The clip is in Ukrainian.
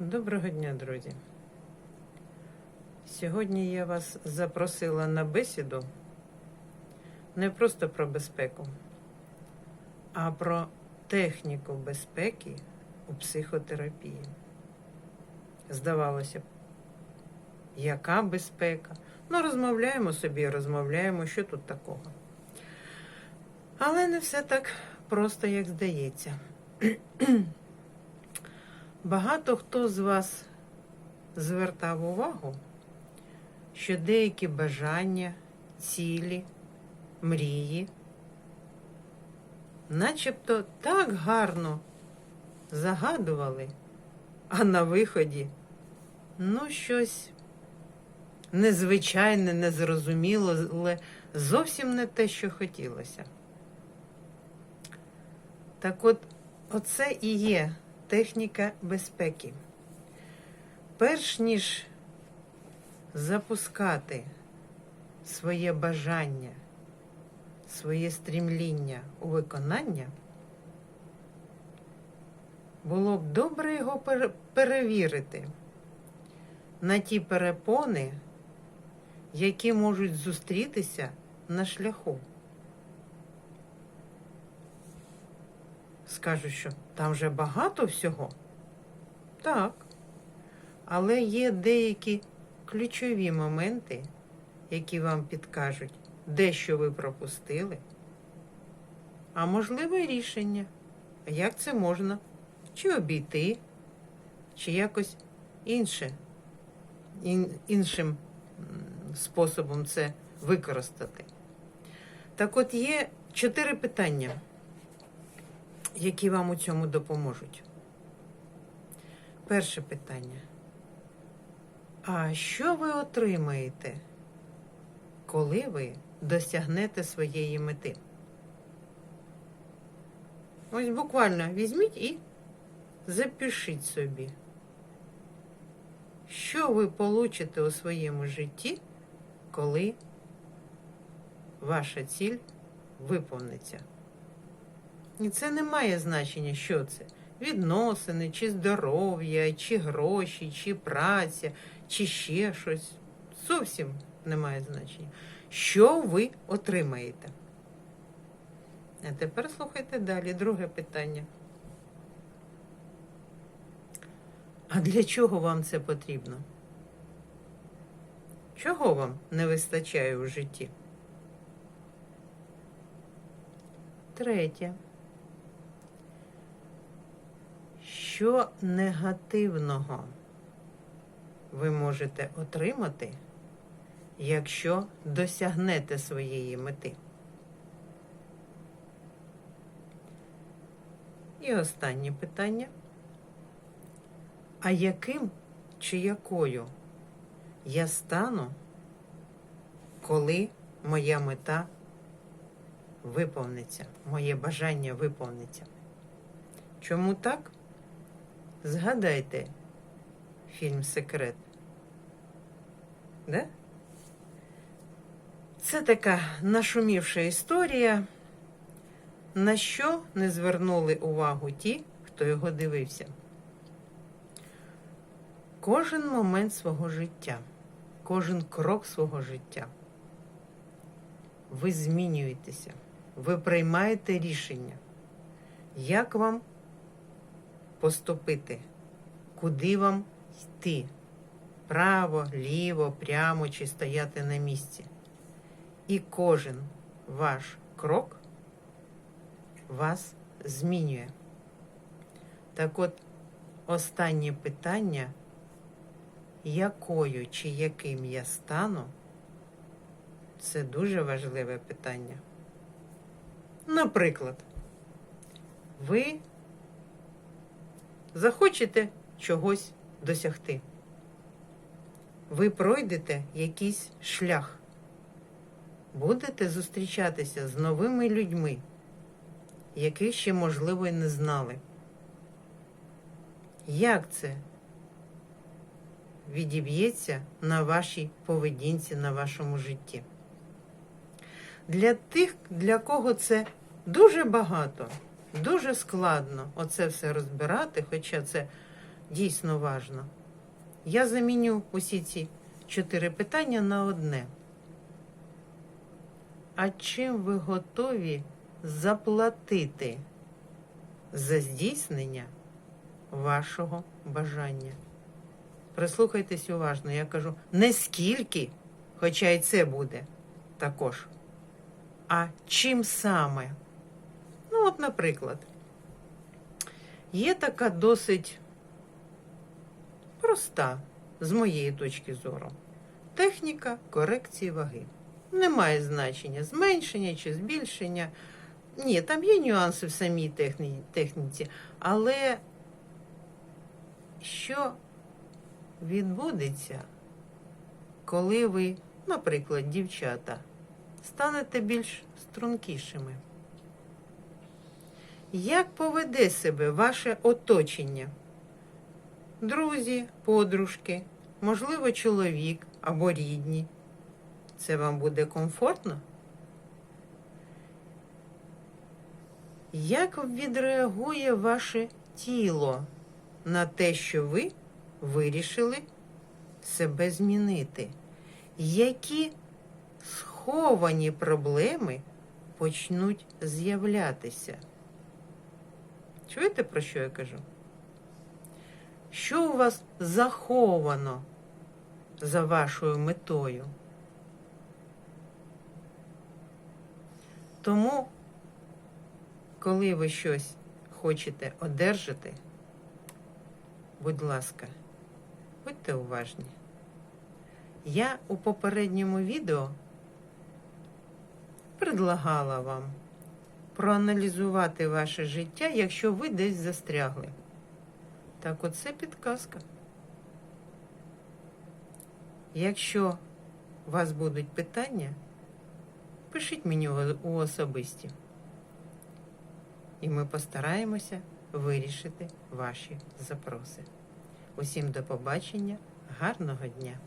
Доброго дня, друзі. Сьогодні я вас запросила на бесіду не просто про безпеку, а про техніку безпеки у психотерапії. Здавалося б, яка безпека? Ну, розмовляємо собі, розмовляємо, що тут такого. Але не все так просто, як здається. Багато хто з вас звертав увагу, що деякі бажання, цілі, мрії, начебто так гарно загадували, а на виході ну щось незвичайне, незрозуміло, але зовсім не те, що хотілося. Так от, оце і є техніка безпеки. Перш ніж запускати своє бажання, своє стрімління у виконання, було б добре його перевірити на ті перепони, які можуть зустрітися на шляху. Скажуть, що там вже багато всього. Так. Але є деякі ключові моменти, які вам підкажуть, де що ви пропустили, а можливо і рішення, як це можна чи обійти, чи якось інше, ін, іншим способом це використати. Так от є чотири питання які вам у цьому допоможуть. Перше питання. А що ви отримаєте, коли ви досягнете своєї мети? Ось буквально візьміть і запишіть собі, що ви получите у своєму житті, коли ваша ціль виповниться. І це не має значення, що це. Відносини, чи здоров'я, чи гроші, чи праця, чи ще щось. Зовсім не має значення. Що ви отримаєте? А тепер слухайте далі. Друге питання. А для чого вам це потрібно? Чого вам не вистачає у житті? Третє. Що негативного ви можете отримати, якщо досягнете своєї мети? І останнє питання. А яким чи якою я стану, коли моя мета виповниться, моє бажання виповниться? Чому так? Згадайте фільм Секрет. Да? Це така нашумівша історія, на що не звернули увагу ті, хто його дивився. Кожен момент свого життя, кожен крок свого життя. Ви змінюєтеся, ви приймаєте рішення, як вам поступити, куди вам йти, право, ліво, прямо чи стояти на місці. І кожен ваш крок вас змінює. Так от, останнє питання, якою чи яким я стану, це дуже важливе питання. Наприклад, ви захочете чогось досягти. Ви пройдете якийсь шлях, будете зустрічатися з новими людьми, яких ще, можливо, і не знали. Як це відіб'ється на вашій поведінці, на вашому житті? Для тих, для кого це дуже багато, дуже складно оце все розбирати, хоча це дійсно важно. Я заміню усі ці чотири питання на одне. А чим ви готові заплатити за здійснення вашого бажання? Прислухайтесь уважно, я кажу не скільки, хоча і це буде також, а чим саме. От, наприклад, є така досить проста, з моєї точки зору, техніка корекції ваги. Немає значення зменшення чи збільшення. Ні, там є нюанси в самій техні- техніці, але що відбудеться, коли ви, наприклад, дівчата, станете більш стрункішими? Як поведе себе ваше оточення? Друзі, подружки, можливо, чоловік або рідні. Це вам буде комфортно? Як відреагує ваше тіло на те, що ви вирішили себе змінити? Які сховані проблеми почнуть з'являтися? Чуєте, про що я кажу? Що у вас заховано за вашою метою? Тому, коли ви щось хочете одержати, будь ласка, будьте уважні. Я у попередньому відео предлагала вам проаналізувати ваше життя, якщо ви десь застрягли. Так, оце підказка. Якщо у вас будуть питання, пишіть мені у- особисті. І ми постараємося вирішити ваші запроси. Усім до побачення, гарного дня!